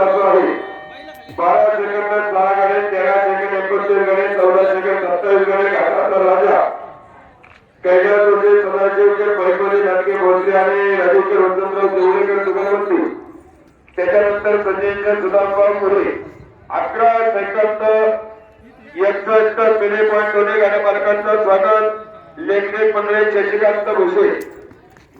जातो आहे. बारा सेकंद सहा गडे तेरा सेकंड एकोणतीस गडे चौदा सेकंड सत्तावीस गडे घाटाचा राजा. कैलास होते सदाशिवकर नाटके भोसले आणि राजेश्वर वसंतराव देवळेकर तुकावंती त्याच्यानंतर संजयकर सुधामराव पुढे अकरा सेकंद एकसष्ट मिले पॉईंट दोन्ही गाड्या मालकांचं स्वागत. लेखने मंडळे शशिकांत भुसे.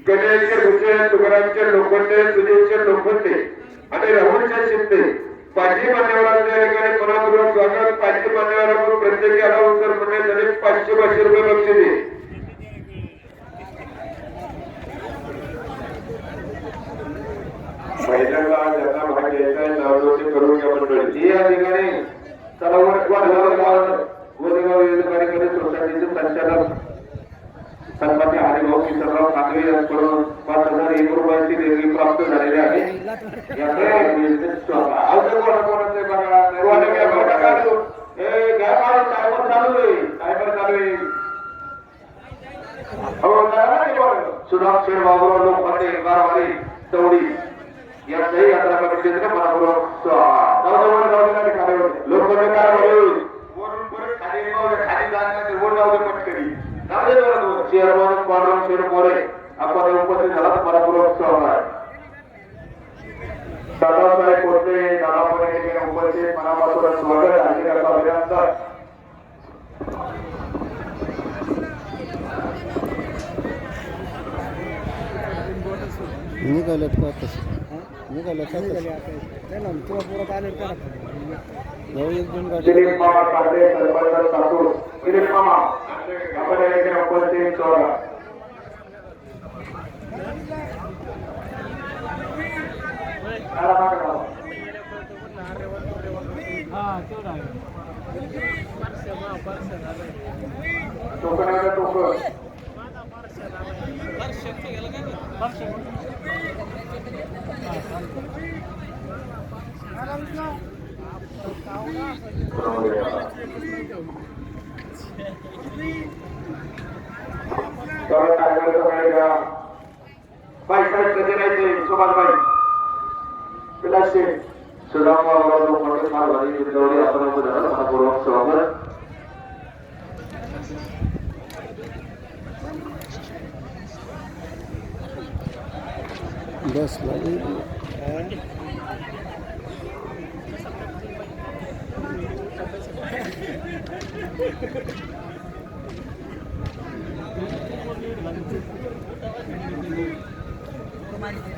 गणेशचे भुसे तुकारामचे लोखंडे सुनीलचे लोखंडे. आणि राहुलचे शिंदे पाचही मान्यवरांच्या ठिकाणी मनपूर्वक स्वागत पाचही मान्यवरांकडून प्रत्येकी अनाउन्सर मंडळी झाले पाचशे पाचशे रुपये बक्षिसे पहिल्यांदा ज्यांना भाग घ्यायचा आहे करून घ्या मंडळी. या ठिकाणी तलावर सन्मान्य हरिभाऊ किशोरराव कांगवे यांच्याकडून पाच हजार एक रुपयाची देणगी प्राप्त झालेली आहे. सुधाम शेठ बाबुराव चौडी. यांच्याही यात्रा कमिटीचे मनपूर्वक खाली जाऊ दे. पटकनी. चेअरमन पांडुरंग शेठ मोरे आपण उपस्थित झाला मनपूर्वक स्वागत दादासाहेब कोटे या ठिकाणी उपस्थित मनापासून स्वागत. आणि त्याचं अभिनंदन. निघाल्यात का तसं निघाल्यात का जाऊ एक दोन गाडी मामा कांदे सरपंच दिलीप मामा. आपण या ठिकाणी उपस्थित स्वागत काढा मागं काढा. टोकन आहे का टोकन? तर काय करायचं माहिती का? बाई काय कधी राहायचे सुभाष बाई पिलाशे सुधाम बाबुराव लोकमान्य कारवाडी चौडी आपण उपस्थित झाला मनपूर्वक स्वागत बस लागली बस परत りで。